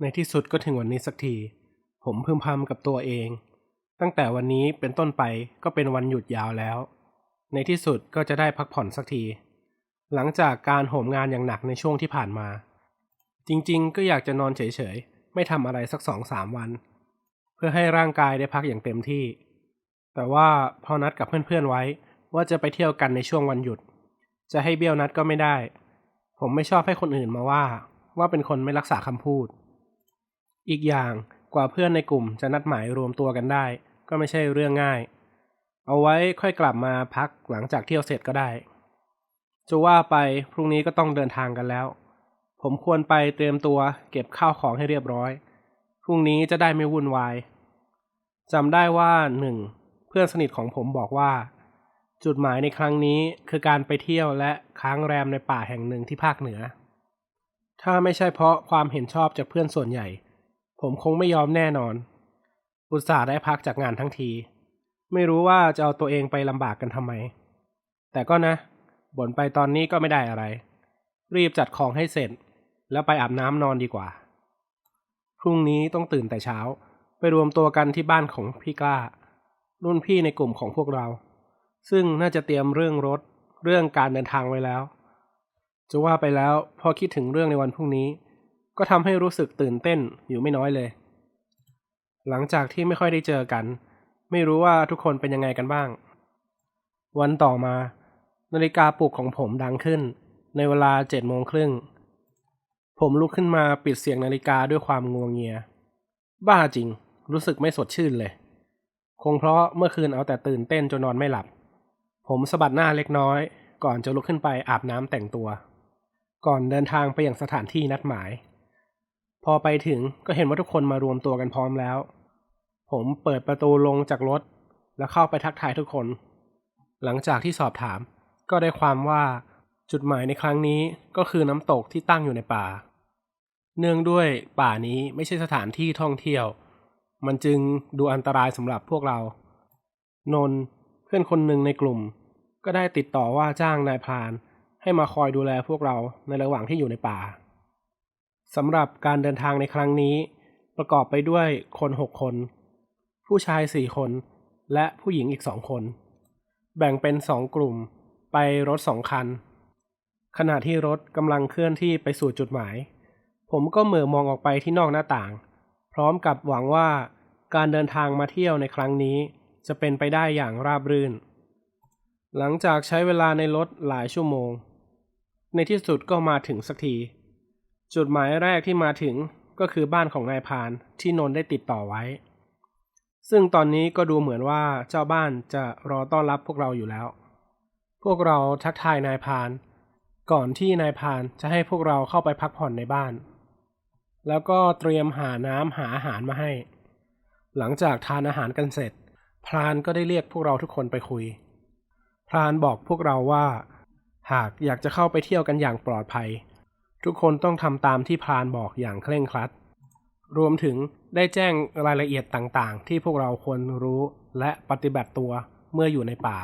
ในที่สุดก็ถึงวันนี้สักที ผมพึมพำกับตัวเอง ตั้งแต่วันนี้เป็นต้นไปก็เป็นวันหยุดยาวแล้ว ในที่สุดก็จะได้พักผ่อนสักที หลังจากการโหมงานอย่างหนักในช่วงที่ผ่านมา จริงๆ ก็อยากจะนอนเฉยๆ ไม่ทำอะไรสักสองสามวัน เพื่อให้ร่างกายได้พักอย่างเต็มที่ แต่ว่าพอนัดกับเพื่อนๆไว้ว่าจะไปเที่ยวกันในช่วงวันหยุด จะให้เบี้ยวนัดก็ไม่ได้ ผมไม่ชอบให้คนอื่นมาว่า ว่าเป็นคนไม่รักษาคำพูด อีกอย่างกว่าเพื่อนในกลุ่มจะนัดหมายรวมตัวกันได้ ก็ไม่ใช่เรื่องง่าย เอาไว้ค่อยกลับมาพักหลังจากเที่ยวเสร็จก็ได้ จะว่าไปพรุ่งนี้ก็ต้องเดินทางกันแล้ว ผมควรไปเตรียมตัวเก็บข้าวของให้เรียบร้อย พรุ่งนี้จะได้ไม่วุ่นวายจำได้ว่าหนึ่งเพื่อนสนิทของผมบอกว่า จุดหมายในครั้งนี้คือการไปเที่ยวและค้างแรมในป่าแห่งหนึ่งที่ภาคเหนือ ถ้าไม่ใช่เพราะความเห็นชอบจากเพื่อนส่วนใหญ่ ผมคงไม่ยอมแน่นอน อุตส่าห์ได้พักจากงานทั้งที ไม่รู้ว่าจะเอาตัวเองไปลำบากกันทำไม แต่ก็นะบ่นไปตอนนี้ก็ไม่ได้อะไร รีบจัดของให้เสร็จ แล้วไปอาบน้ำนอนดีกว่า พรุ่งนี้ต้องตื่นแต่เช้า ไปรวมตัวกันที่บ้านของพี่กล้า รุ่นพี่ในกลุ่มของพวกเรา ซึ่งน่าจะเตรียมเรื่องรถ เรื่องการเดินทางไว้แล้ว จะว่าไปแล้วพอคิดถึงเรื่องในวันพรุ่งนี้ ก็ทำให้รู้สึกตื่นเต้นอยู่ไม่น้อยเลย หลังจากที่ไม่ค่อยได้เจอกัน ไม่รู้ว่าทุกคนเป็นยังไงกันบ้าง วันต่อมา นาฬิกาปลุกของผมดังขึ้น ในเวลาเจ็ดโมงครึ่ง ผมลุกขึ้นมาปิดเสียงนาฬิกาด้วยความงวงเงีย บ้าจริง รู้สึกไม่สดชื่นเลย คงเพราะเมื่อคืนเอาแต่ตื่นเต้นจนนอนไม่หลับ ผมสะบัดหน้าเล็กน้อย ก่อนจะลุกขึ้นไปอาบน้ำแต่งตัว ก่อนเดินทางไปยังสถานที่นัดหมาย พอไปถึงก็เห็นว่าทุกคนมารวมตัวกันพร้อมแล้ว ผมเปิดประตูลงจากรถ แล้วเข้าไปทักทายทุกคน หลังจากที่สอบถาม ก็ได้ความว่าจุดหมายในครั้งนี้ก็คือน้ำตกที่ตั้งอยู่ในป่า เนื่องด้วยป่านี้ไม่ใช่สถานที่ท่องเที่ยว มันจึงดูอันตรายสำหรับพวกเรา นนท์เพื่อนคนหนึ่งในกลุ่ม ก็ได้ติดต่อว่าจ้างนายพราน ให้มาคอยดูแลพวกเราในระหว่างที่อยู่ในป่า สำหรับการเดินทางในครั้งนี้ ประกอบไปด้วยคนหกคน ผู้ชายสี่คน และผู้หญิงอีกสองคน แบ่งเป็นสองกลุ่ม ไปรถสองคัน ขณะที่รถกำลังเคลื่อนที่ไปสู่จุดหมาย ผมก็เหม่อมองออกไปที่นอกหน้าต่าง พร้อมกับหวังว่าการเดินทางมาเที่ยวในครั้งนี้ จะเป็นไปได้อย่างราบรื่น หลังจากใช้เวลาในรถหลายชั่วโมง ในที่สุดก็มาถึงสักที จุดหมายแรกที่มาถึงก็คือบ้านของนายพานที่นนได้ติดต่อไว้ ซึ่งตอนนี้ก็ดูเหมือนว่าเจ้าบ้านจะรอต้อนรับพวกเราอยู่แล้ว พวกเราทักทายนายพาน ก่อนที่นายพานจะให้พวกเราเข้าไปพักผ่อนในบ้าน แล้วก็เตรียมหาน้ำหาอาหารมาให้ หลังจากทานอาหารกันเสร็จ พรานก็ได้เรียกพวกเราทุกคนไปคุย พรานบอกพวกเราว่า หากอยากจะเข้าไปเที่ยวกันอย่างปลอดภัย ทุกคนต้องทำตามที่พรานบอกอย่างเคร่งครัด รวมถึงได้แจ้งรายละเอียดต่างๆ ที่พวกเราควรรู้และปฏิบัติตัวเมื่ออยู่ในป่า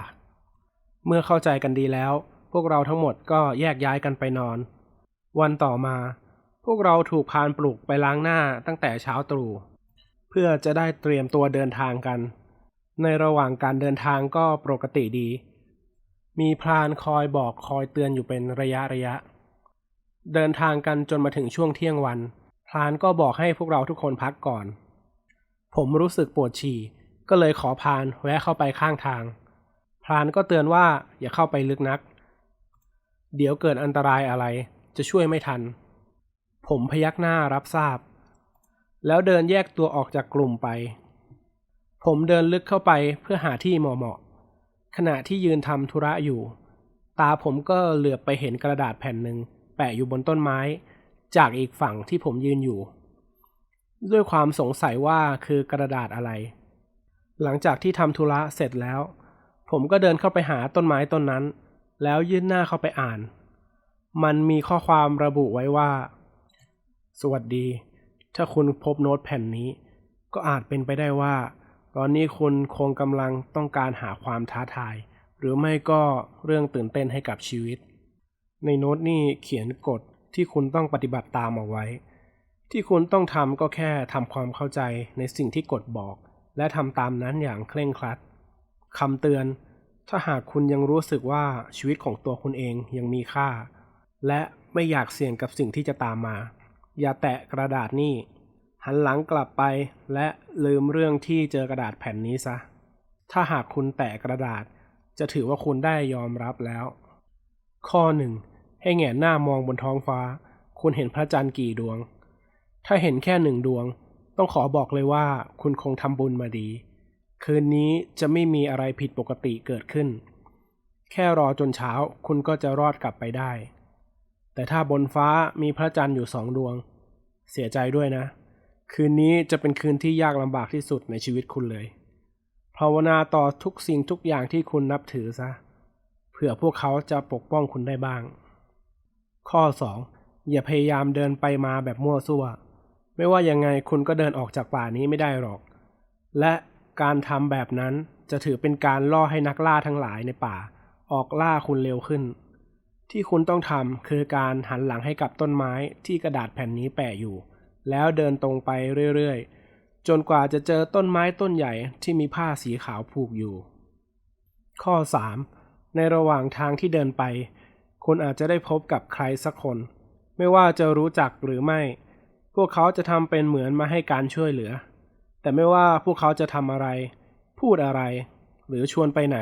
เมื่อเข้าใจกันดีแล้ว พวกเราทั้งหมดก็แยกย้ายกันไปนอน วันต่อมา พวกเราถูกพานปลุกไปล้างหน้าตั้งแต่เช้าตรู่เพื่อจะได้เตรียมตัวเดินทางกัน ในระหว่างการเดินทางก็ปกติดี มีพรานคอยบอกคอยเตือนอยู่เป็นระยะระยะ เดินทางกันจนมาถึงช่วงเที่ยงวันพรานก็บอกให้พวกเราทุกคนพักก่อน ผมรู้สึกปวดฉี่ ก็เลยขอพานแวะเข้าไปข้างทางพรานก็เตือนว่าอย่าเข้าไปลึกนัก เดี๋ยวเกิดอันตรายอะไรจะช่วยไม่ทัน ผมพยักหน้ารับทราบ แล้วเดินแยกตัวออกจากกลุ่มไป ผมเดินลึกเข้าไปเพื่อหาที่เหมาะๆขณะที่ยืนทำธุระอยู่ ตาผมก็เหลือบไปเห็นกระดาษแผ่นหนึ่ง แปะอยู่บนต้นไม้ จากอีกฝั่งที่ผมยืนอยู่ ด้วยความสงสัยว่าคือกระดาษอะไร หลังจากที่ทำธุระเสร็จแล้ว ผมก็เดินเข้าไปหาต้นไม้ต้นนั้น แล้วยื่นหน้าเข้าไปอ่าน มันมีข้อความระบุไว้ว่า สวัสดี ถ้าคุณพบโน้ตแผ่นนี้ ก็อาจเป็นไปได้ว่า ตอนนี้คุณคงกำลังต้องการหาความท้าทาย หรือไม่ก็เรื่องตื่นเต้นให้กับชีวิต ในโน้ตนี่เขียนกฎที่คุณต้องปฏิบัติตามเอาไว้ ที่คุณต้องทำก็แค่ทำความเข้าใจในสิ่งที่กฎบอก และทำตามนั้นอย่างเคร่งครัดคำเตือน ถ้าหากคุณยังรู้สึกว่าชีวิตของตัวคุณเองยังมีค่า และไม่อยากเสี่ยงกับสิ่งที่จะตามมา อย่าแตะกระดาษนี่ หันหลังกลับไปและลืมเรื่องที่เจอกระดาษแผ่นนี้ซะ ถ้าหากคุณแตะกระดาษ จะถือว่าคุณได้ยอมรับแล้ว ข้อหนึ่ง ให้แงนหน้ามองบนท้องฟ้า คุณเห็นพระจันทร์กี่ดวง ถ้าเห็นแค่หนึ่งดวง ต้องขอบอกเลยว่าคุณคงทำบุญมาดี คืนนี้จะไม่มีอะไรผิดปกติเกิดขึ้น แค่รอจนเช้าคุณก็จะรอดกลับไปได้ แต่ถ้าบนฟ้ามีพระจันทร์อยู่สองดวง เสียใจด้วยนะ คืนนี้จะเป็นคืนที่ยากลำบากที่สุดในชีวิตคุณเลยภาวนาต่อทุกสิ่งทุกอย่างที่คุณนับถือซะ เผื่อพวกเขาจะปกป้องคุณได้บ้าง ข้อ 2. อย่าพยายามเดินไปมาแบบมั่วซั่ว ไม่ว่ายังไงคุณก็เดินออกจากป่านี้ไม่ได้หรอก และการทำแบบนั้นจะถือเป็นการล่อให้นักล่าทั้งหลายในป่า ออกล่าคุณเร็วขึ้น ที่คุณต้องทำคือการหันหลังให้กับต้นไม้ที่กระดาษแผ่นนี้แปะอยู่ แล้วเดินตรงไปเรื่อยๆ จนกว่าจะเจอต้นไม้ต้นใหญ่ที่มีผ้าสีขาวผูกอยู่ ข้อ 3. ในระหว่างทางที่เดินไป คุณอาจจะได้พบกับใครสักคน ไม่ว่าจะรู้จักหรือไม่ พวกเขาจะทำเป็นเหมือนมาให้การช่วยเหลือ แต่ไม่ว่าพวกเขาจะทำอะไร พูดอะไร หรือชวนไปไหน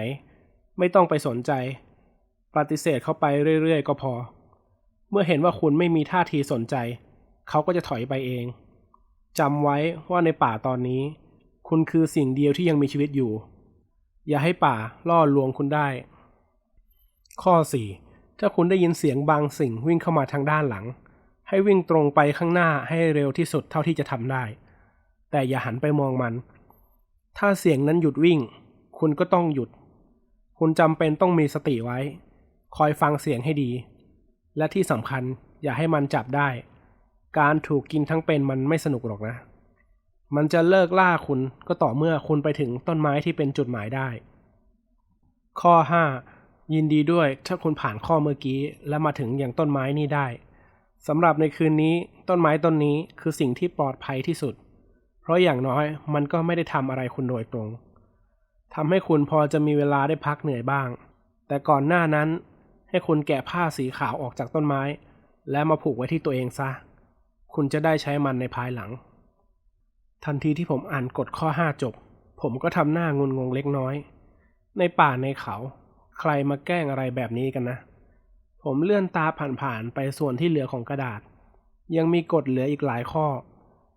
ไม่ต้องไปสนใจ ปฏิเสธเข้าไปเรื่อยๆ ก็พอ เมื่อเห็นว่าคุณไม่มีท่าทีสนใจ เขาก็จะถอยไปเองจำไว้ว่าในป่าตอนนี้ คุณคือสิ่งเดียวที่ยังมีชีวิตอยู่ อย่าให้ป่าล่อลวงคุณได้ ข้อ 4. ถ้าคุณได้ยินเสียงบางสิ่งวิ่งเข้ามาทางด้านหลัง ให้วิ่งตรงไปข้างหน้าให้เร็วที่สุดเท่าที่จะทำได้ แต่อย่าหันไปมองมัน ถ้าเสียงนั้นหยุดวิ่ง คุณก็ต้องหยุด คุณจำเป็นต้องมีสติไว้ คอยฟังเสียงให้ดี และที่สำคัญอย่าให้มันจับได้ การถูกกินทั้งเป็นมันไม่สนุกหรอกนะ มันจะเลิกล่าคุณก็ต่อเมื่อคุณไปถึงต้นไม้ที่เป็นจุดหมายได้ ข้อ 5 ยินดีด้วยถ้าคุณผ่านข้อเมื่อกี้ และมาถึงอย่างต้นไม้นี้ได้สำหรับในคืนนี้ต้นไม้ต้นนี้คือสิ่งที่ปลอดภัยที่สุด เพราะอย่างน้อยมันก็ไม่ได้ทำอะไรคุณโดยตรงทำให้คุณพอจะมีเวลาได้พักเหนื่อยบ้าง แต่ก่อนหน้านั้น ให้คุณแกะผ้าสีขาวออกจากต้นไม้ และมาผูกไว้ที่ตัวเองซะ คุณจะได้ใช้มันในภายหลัง ทันทีที่ผมอ่านกฎข้อ 5 จบ ผมก็ทำหน้างุนงงเล็กน้อย ในป่าในเขา ครมาแกล้งอะไรแบบนี้กันนะ ผมเลื่อนตาผ่านๆไปส่วนที่เหลือของกระดาษ ยังมีกฎเหลืออีกหลายข้อ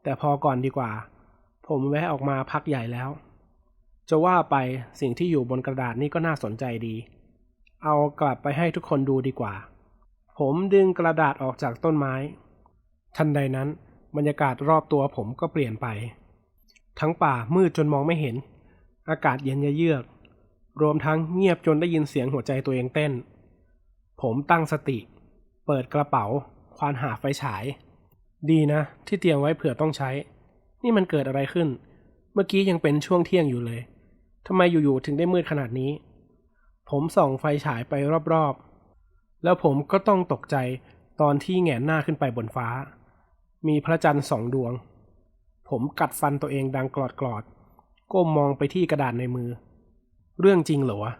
แต่พอก่อนดีกว่า ผมแวะออกมาพักใหญ่แล้ว จะว่าไปสิ่งที่อยู่บนกระดาษนี่ก็น่าสนใจดี เอากลับไปให้ทุกคนดูดีกว่า ผมดึงกระดาษออกจากต้นไม้ ทันใดนั้นบรรยากาศรอบตัวผมก็เปลี่ยนไป ทั้งป่ามืดจนมองไม่เห็น อากาศเย็นเยือก รวมทั้งเงียบจนได้ยินเสียงหัวใจตัวเองเต้น ผมตั้งสติ เปิดกระเป๋า ควานหาไฟฉาย ดีนะ ที่เตรียมไว้เผื่อต้องใช้ นี่มันเกิดอะไรขึ้น เมื่อกี้ยังเป็นช่วงเที่ยงอยู่เลยทำไมอยู่ๆถึงได้มืดขนาดนี้ ผมส่องไฟฉายไปรอบๆ แล้วผมก็ต้องตกใจตอนที่แหงนหน้าขึ้นไปบนฟ้า มีพระจันทร์สองดวง ผมกัดฟันตัวเองดังกรอดกรอดๆก้มมองไปที่กระดาษในมือ เรื่องจริงเหรอวะ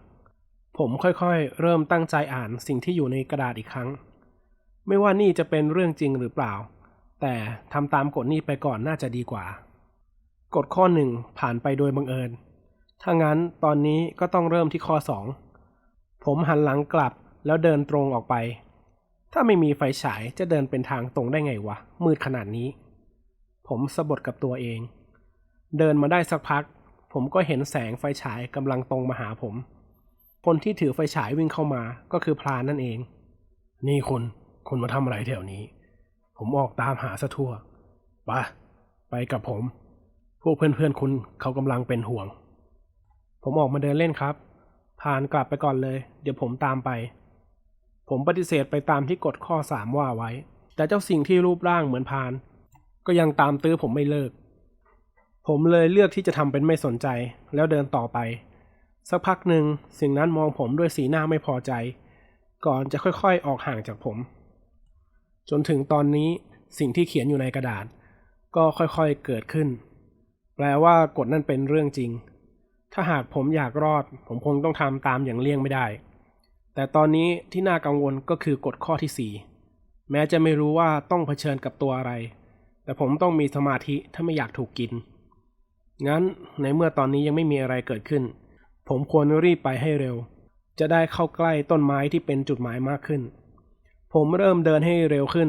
ผมค่อยๆ เริ่มตั้งใจอ่านสิ่งที่อยู่ในกระดาษอีกครั้ง ไม่ว่านี่จะเป็นเรื่องจริงหรือเปล่า แต่ทำตามกฎนี้ไปก่อนน่าจะดีกว่า กฎข้อหนึ่งผ่านไปโดยบังเอิญ ถ้างั้นตอนนี้ก็ต้องเริ่มที่ข้อสอง ผมหันหลังกลับแล้วเดินตรงออกไป ถ้าไม่มีไฟฉายจะเดินเป็นทางตรงได้ไงวะ มืดขนาดนี้ ผมสะบดกับตัวเอง เดินมาได้สักพัก ผมก็เห็นแสงไฟฉายกำลังตรงมาหาผม คนที่ถือไฟฉายวิ่งเข้ามาก็คือพรานนั่นเอง นี่คุณ คุณมาทำอะไรแถวนี้ ผมออกตามหาซะทั่วไปไปกับผม พวกเพื่อนๆคุณเขากำลังเป็นห่วง ผมออกมาเดินเล่นครับพานกลับไปก่อนเลย เดี๋ยวผมตามไป ผมปฏิเสธไปตามที่กฎข้อสามว่าไว้ แต่เจ้าสิ่งที่รูปร่างเหมือนพาน ก็ยังตามตื้อผมไม่เลิก ผมเลยเลือกที่จะทำเป็นไม่สนใจ แล้วเดินต่อไป สักพักหนึ่งสิ่งนั้นมองผมด้วยสีหน้าไม่พอใจ ก่อนจะค่อยๆออกห่างจากผม จนถึงตอนนี้สิ่งที่เขียนอยู่ในกระดาษ ก็ค่อยๆเกิดขึ้น แปลว่ากฎนั่นเป็นเรื่องจริง ถ้าหากผมอยากรอด ผมคงต้องทำตามอย่างเลี่ยงไม่ได้ แต่ตอนนี้ที่น่ากังวลก็คือกฎข้อที่สี่แม้จะไม่รู้ว่าต้องเผชิญกับตัวอะไร แต่ผมต้องมีสมาธิถ้าไม่อยากถูกกิน งั้นในเมื่อตอนนี้ยังไม่มีอะไรเกิดขึ้น ผมควรรีบไปให้เร็ว จะได้เข้าใกล้ต้นไม้ที่เป็นจุดหมายมากขึ้น ผมเริ่มเดินให้เร็วขึ้น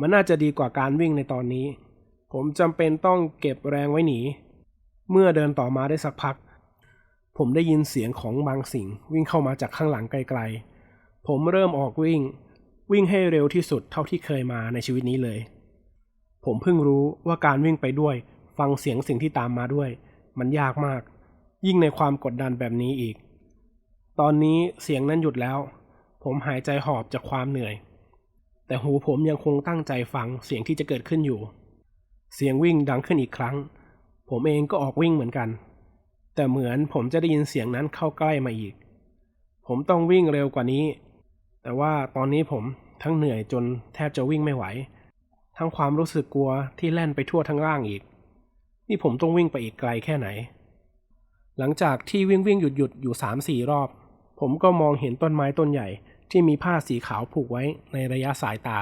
มันน่าจะดีกว่าการวิ่งในตอนนี้ ผมจำเป็นต้องเก็บแรงไว้หนี เมื่อเดินต่อมาได้สักพัก ผมได้ยินเสียงของบางสิ่งวิ่งเข้ามาจากข้างหลังไกลๆ ผมเริ่มออกวิ่ง วิ่งให้เร็วที่สุดเท่าที่เคยมาในชีวิตนี้เลย ผมเพิ่งรู้ว่าการวิ่งไปด้วย ฟังเสียงสิ่งที่ตามมาด้วย มันยากมาก ยิ่งในความกดดันแบบนี้อีก ตอนนี้เสียงนั้นหยุดแล้ว ผมหายใจหอบจากความเหนื่อย แต่หูผมยังคงตั้งใจฟังเสียงที่จะเกิดขึ้นอยู่ เสียงวิ่งดังขึ้นอีกครั้ง ผมเองก็ออกวิ่งเหมือนกัน แต่เหมือนผมจะได้ยินเสียงนั้นเข้าใกล้มาอีก ผมต้องวิ่งเร็วกว่านี้ แต่ว่าตอนนี้ผมทั้งเหนื่อยจนแทบจะวิ่งไม่ไหว ทั้งความรู้สึกกลัวที่แล่นไปทั่วทั้งร่างอีก นี่ผมต้องวิ่งไปอีกไกลแค่ไหน หลังจากที่วิ่งวิ่งหยุดหยุดอยู่สามสี่รอบ ผมก็มองเห็นต้นไม้ต้นใหญ่ ที่มีผ้าสีขาวผูกไว้ในระยะสายตา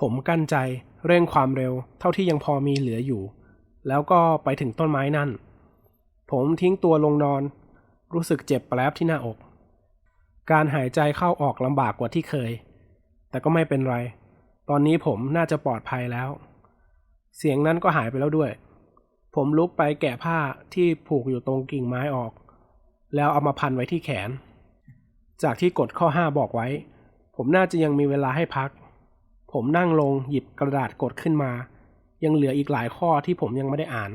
ผมกั้นใจเร่งความเร็วเท่าที่ยังพอมีเหลืออยู่ แล้วก็ไปถึงต้นไม้นั่น ผมทิ้งตัวลงนอน รู้สึกเจ็บแป๊บที่หน้าอก การหายใจเข้าออกลำบากกว่าที่เคย แต่ก็ไม่เป็นไร ตอนนี้ผมน่าจะปลอดภัยแล้ว เสียงนั้นก็หายไปแล้วด้วย ผมลุกไปแกะผ้าที่ผูกอยู่ตรงกิ่งไม้ออก แล้วเอามาพันไว้ที่แขน จากที่กฎข้อ5บอกไว้ ผมน่าจะยังมีเวลาให้พัก ผมนั่งลงหยิบกระดาษกดขึ้นมา ยังเหลืออีกหลายข้อที่ผมยังไม่ได้อ่าน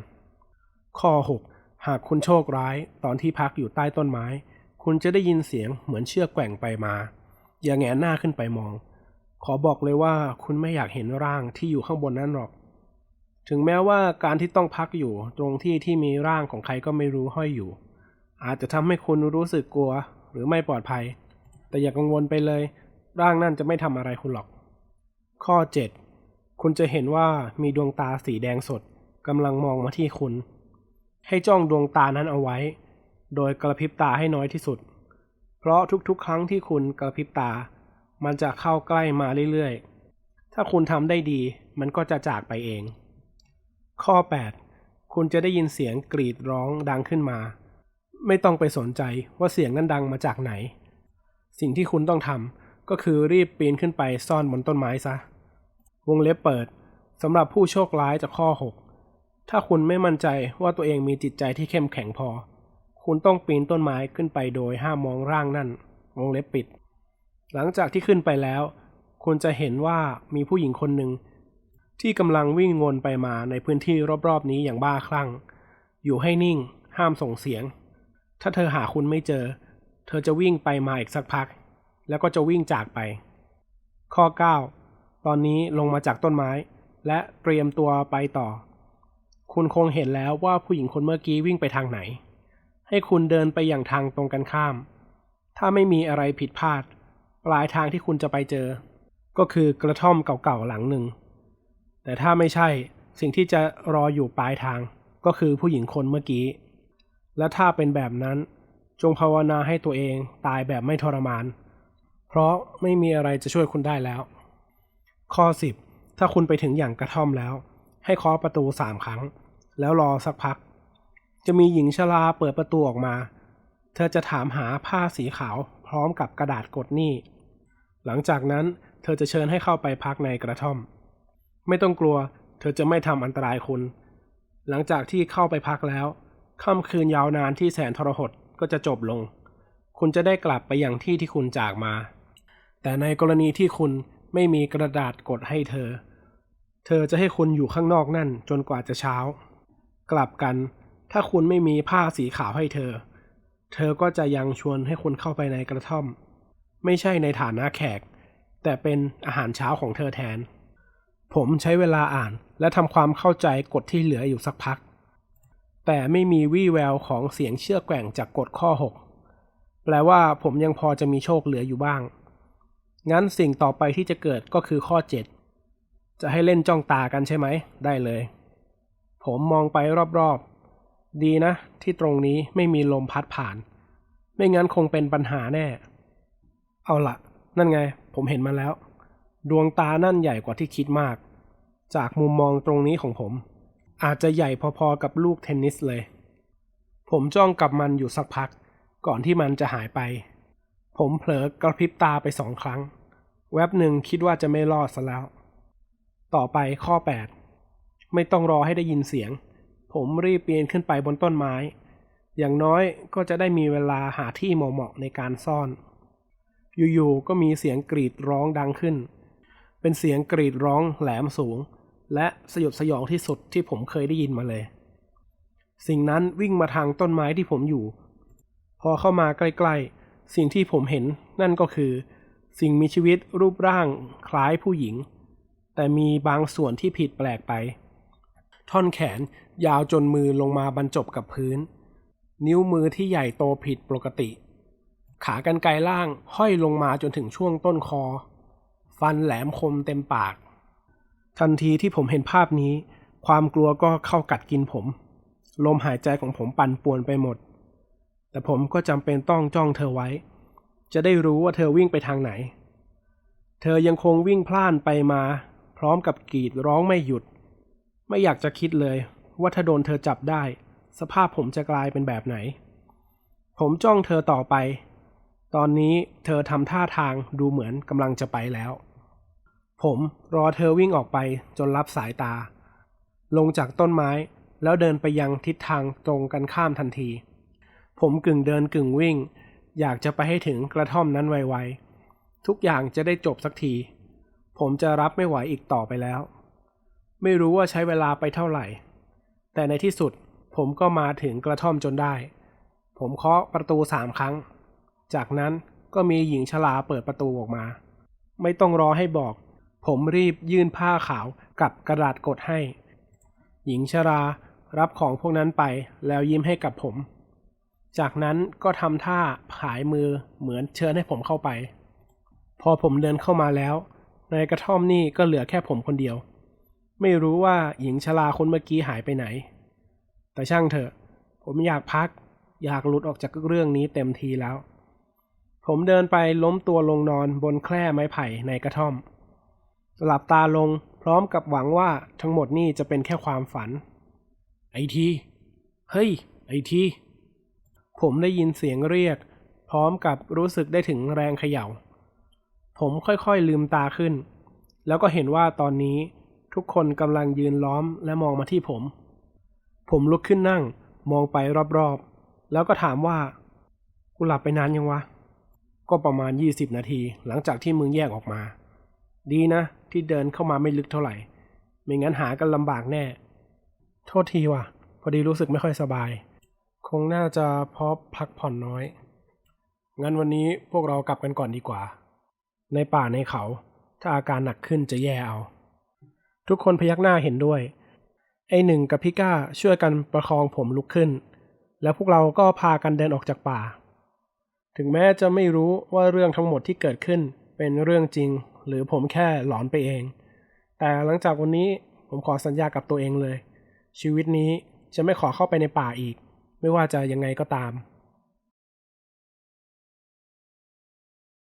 ข้อ 6 หากคุณโชคร้ายตอนที่พักอยู่ใต้ต้นไม้ คุณจะได้ยินเสียงเหมือนเชือกแกว่งไปมา อย่าแงนหน้าขึ้นไปมองขอบอกเลยว่าคุณไม่อยากเห็นร่างที่อยู่ข้างบนนั้นหรอก ถึงแม้ว่าการที่ต้องพักอยู่ตรงที่ที่มีร่างของใครก็ไม่รู้ห้อยอยู่ อาจจะทำให้คุณรู้สึกกลัวหรือไม่ปลอดภัย แต่อย่ากังวลไปเลย ร่างนั่นจะไม่ทำอะไรคุณหรอก ข้อ 7 คุณจะเห็นว่ามีดวงตาสีแดงสดกำลังมองมาที่คุณ ให้จ้องดวงตานั้นเอาไว้ โดยกระพริบตาให้น้อยที่สุด เพราะทุกๆ ครั้งที่คุณกระพริบตา มันจะเข้าใกล้มาเรื่อยๆ ถ้าคุณทำได้ดี มันก็จะจากไปเอง ข้อ 8 คุณจะได้ยินเสียงกรีดร้องดังขึ้นมา ไม่ต้องไปสนใจว่าเสียงนั้นดังมาจากไหน สิ่งที่คุณต้องทำก็คือรีบปีนขึ้นไปซ่อนบนต้นไม้ซะ วงเล็บเปิดสำหรับผู้โชคร้ายจากข้อ 6 ถ้าคุณไม่มั่นใจว่าตัวเองมีจิตใจที่เข้มแข็งพอ คุณต้องปีนต้นไม้ขึ้นไปโดยห้ามมองร่างนั่น วงเล็บปิด หลังจากที่ขึ้นไปแล้ว คุณจะเห็นว่ามีผู้หญิงคนหนึ่ง ที่กำลังวิ่งวนไปมาในพื้นที่รอบๆนี้อย่างบ้าคลั่ง อยู่ให้นิ่ง ห้ามส่งเสียง ถ้าเธอหาคุณไม่เจอ เธอจะวิ่งไปมาอีกสักพัก แล้วก็จะวิ่งจากไป ข้อ 9 ตอนนี้ลงมาจากต้นไม้ และเตรียมตัวไปต่อ คุณคงเห็นแล้วว่าผู้หญิงคนเมื่อกี้วิ่งไปทางไหน ให้คุณเดินไปอย่างทางตรงกันข้าม ถ้าไม่มีอะไรผิดพลาด ปลายทางที่คุณจะไปเจอ ก็คือกระท่อมเก่าๆหลังหนึ่ง แต่ถ้าไม่ใช่สิ่งที่จะรออยู่ปลายทาง ก็คือผู้หญิงคนเมื่อกี้ และถ้าเป็นแบบนั้น จงภาวนาให้ตัวเองตายแบบไม่ทรมาน เพราะไม่มีอะไรจะช่วยคุณได้แล้ว ข้อ 10 ถ้าคุณไปถึงอย่างกระท่อมแล้ว ให้เคาะประตูสามครั้ง แล้วรอสักพัก จะมีหญิงชราเปิดประตูออกมา เธอจะถามหาผ้าสีขาวพร้อมกับกระดาษกดหนี้ หลังจากนั้นเธอจะเชิญให้เข้าไปพักในกระท่อม ไม่ต้องกลัว เธอจะไม่ทำอันตรายคุณ หลังจากที่เข้าไปพักแล้วค่ำคืนยาวนานที่แสนทรหดก็จะจบลง คุณจะได้กลับไปอย่างที่ที่คุณจากมา แต่ในกรณีที่คุณไม่มีกระดาษกดให้เธอ เธอจะให้คุณอยู่ข้างนอกนั่นจนกว่าจะเช้า กลับกัน ถ้าคุณไม่มีผ้าสีขาวให้เธอ เธอก็จะยังชวนให้คุณเข้าไปในกระท่อม ไม่ใช่ในฐานะแขก แต่เป็นอาหารเช้าของเธอแทน ผมใช้เวลาอ่านและทำความเข้าใจกฎที่เหลืออยู่สักพัก แต่ไม่มีวี่แววของเสียงเชือกแกว่งจากกฎข้อ 6 แปลว่าผมยังพอจะมีโชคเหลืออยู่บ้าง งั้นสิ่งต่อไปที่จะเกิดก็คือข้อ 7 จะให้เล่นจ้องตากันใช่ไหม ได้เลย ผมมองไปรอบๆ ดีนะ ที่ตรงนี้ไม่มีลมพัดผ่าน ไม่งั้นคงเป็นปัญหาแน่ เอาละนั่นไง ผมเห็นมาแล้ว ดวงตานั่นใหญ่กว่าที่คิดมาก จากมุมมองตรงนี้ของผม อาจจะใหญ่พอๆกับลูกเทนนิสเลย ผมจ้องกับมันอยู่สักพัก ก่อนที่มันจะหายไป ผมเผลอกระพริบตาไปสองครั้ง แวบหนึ่งคิดว่าจะไม่รอดซะแล้ว ต่อไปข้อ 8 ไม่ต้องรอให้ได้ยินเสียง ผมรีบปีนขึ้นไปบนต้นไม้ อย่างน้อยก็จะได้มีเวลาหาที่เหมาะๆในการซ่อน อยู่ๆก็มีเสียงกรีดร้องดังขึ้น เป็นเสียงกรีดร้องแหลมสูง และสยดสยองที่สุดที่ผมเคยได้ยินมาเลย สิ่งนั้นวิ่งมาทางต้นไม้ที่ผมอยู่ พอเข้ามาใกล้ๆ สิ่งที่ผมเห็นนั่นก็คือ สิ่งมีชีวิตรูปร่างคล้ายผู้หญิง แต่มีบางส่วนที่ผิดแปลกไป ท่อนแขนยาวจนมือลงมาบรรจบกับพื้น นิ้วมือที่ใหญ่โตผิดปกติ ขากรรไกรล่างห้อยลงมาจนถึงช่วงต้นคอ ฟันแหลมคมเต็มปาก ทันทีที่ผมเห็นภาพนี้ ความกลัวก็เข้ากัดกินผม ลมหายใจของผมปั่นป่วนไปหมด แต่ผมก็จำเป็นต้องจ้องเธอไว้ จะได้รู้ว่าเธอวิ่งไปทางไหน เธอยังคงวิ่งพล่านไปมา พร้อมกับกรีดร้องไม่หยุด ไม่อยากจะคิดเลย ว่าถ้าโดนเธอจับได้ สภาพผมจะกลายเป็นแบบไหน ผมจ้องเธอต่อไปตอนนี้เธอทำท่าทางดูเหมือนกำลังจะไปแล้ว ผมรอเธอวิ่งออกไปจนรับสายตา ลงจากต้นไม้แล้วเดินไปยังทิศทางตรงกันข้ามทันที ผมกึ่งเดินกึ่งวิ่ง อยากจะไปให้ถึงกระท่อมนั้นไวๆ ทุกอย่างจะได้จบสักที ผมจะรับไม่ไหวอีกต่อไปแล้ว ไม่รู้ว่าใช้เวลาไปเท่าไหร่ แต่ในที่สุดผมก็มาถึงกระท่อมจนได้ ผมเคาะประตูสามครั้ง จากนั้นก็มีหญิงชราเปิดประตูออกมา ไม่ต้องรอให้บอก ผมรีบยื่นผ้าขาวกับกระดาษกดให้ หญิงชรารับของพวกนั้นไปแล้วยิ้มให้กับผม จากนั้นก็ทำท่าผายมือเหมือนเชิญให้ผมเข้าไป พอผมเดินเข้ามาแล้ว ในกระท่อมนี่ก็เหลือแค่ผมคนเดียว ไม่รู้ว่าหญิงชราคนเมื่อกี้หายไปไหน แต่ช่างเถอะ ผมอยากพัก อยากหลุดออกจากเรื่องนี้เต็มทีแล้ว ผมเดินไปล้มตัวลงนอนบนแคร่ไม้ไผ่ในกระท่อม หลับตาลงพร้อมกับหวังว่าทั้งหมดนี่จะเป็นแค่ความฝัน ไอที เฮ้ย ไอที ผมได้ยินเสียงเรียก พร้อมกับรู้สึกได้ถึงแรงเขย่า ผมค่อยๆลืมตาขึ้น แล้วก็เห็นว่าตอนนี้ทุกคนกำลังยืนล้อมและมองมาที่ผม ผมลุกขึ้นนั่งมองไปรอบๆ แล้วก็ถามว่า กูหลับไปนานยังวะ ก็ประมาณ 20 นาทีหลังจากที่มึงแยกออกมา ดีนะ ที่เดินเข้ามาไม่ลึกเท่าไหร่ ไม่งั้นหากันลำบากแน่ โทษทีว่ะ พอดีรู้สึกไม่ค่อยสบาย คงน่าจะเพราะพักผ่อนน้อย งั้นวันนี้พวกเรากลับกันก่อนดีกว่า ในป่าในเขา ถ้าอาการหนักขึ้นจะแย่เอา ทุกคนพยักหน้าเห็นด้วย ไอหนึ่งกับพี่ก้าช่วยกันประคองผมลุกขึ้น แล้วพวกเราก็พากันเดินออกจากป่า ถึงแม้จะไม่รู้ว่าเรื่องทั้งหมดที่เกิดขึ้นเป็นเรื่องจริง หรือผมแค่หลอนไปเอง แต่หลังจากวันนี้ผมขอสัญญากับตัวเองเลย ชีวิตนี้จะไม่ขอเข้าไปในป่าอีก ไม่ว่าจะยังไงก็ตาม